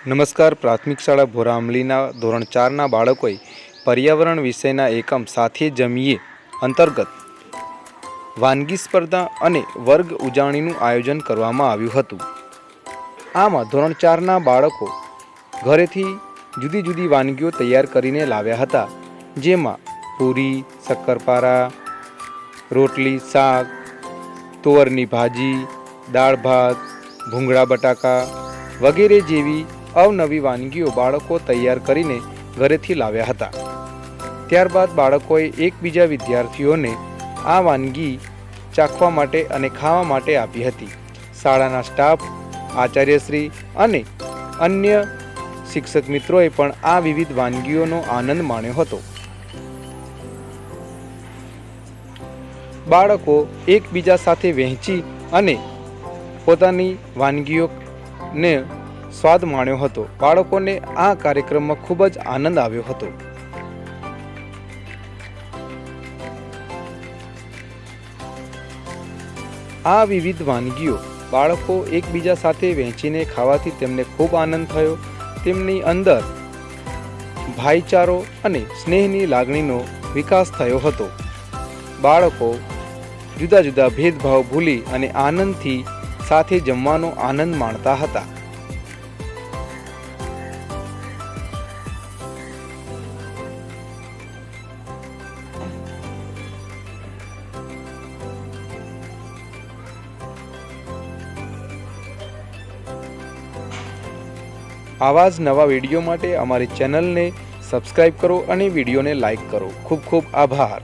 નમસ્કાર. પ્રાથમિક શાળા ભોરા અમલીના ધોરણ ચારના બાળકોએ પર્યાવરણ વિષયના એકમ સાથે જમીએ અંતર્ગત વાનગી સ્પર્ધા અને વર્ગ ઉજાણીનું આયોજન કરવામાં આવ્યું હતું. આમાં ધોરણ ચારના બાળકો ઘરેથી જુદી જુદી વાનગીઓ તૈયાર કરીને લાવ્યા હતા, જેમાં પૂરી, શક્કરપારા, રોટલી, શાક, તુવરની ભાજી, દાળ ભાત, ભૂંગળા બટાકા વગેરે જેવી અવનવી વાનગીઓ બાળકો તૈયાર કરીને ઘરેથી લાવ્યા હતા. ત્યારબાદ બાળકોએ એકબીજા વિદ્યાર્થીઓને આ વાનગી ચાખવા માટે અને ખાવા માટે આપી હતી. શાળાના સ્ટાફ, આચાર્યશ્રી અને અન્ય શિક્ષક મિત્રોએ પણ આ વિવિધ વાનગીઓનો આનંદ માણ્યો હતો. બાળકો એકબીજા સાથે વહેંચી અને પોતાની વાનગીઓને સ્વાદ માણ્યો હતો. બાળકોને આ કાર્યક્રમમાં ખૂબ જ આનંદ આવ્યો હતો. આ વિવિધ વાનગીઓ બાળકો એકબીજા સાથે વહેંચીને ખાવાથી તેમને ખૂબ આનંદ થયો. તેમની અંદર ભાઈચારો અને સ્નેહની લાગણીનો વિકાસ થયો હતો. બાળકો જુદા જુદા ભેદભાવ ભૂલી અને આનંદથી સાથે જમવાનો આનંદ માણતા હતા. આવા જ નવા વીડિયો માટે અમારી ચેનલને સબસ્ક્રાઈબ કરો અને વિડીયોને લાઈક કરો. ખૂબ ખૂબ આભાર.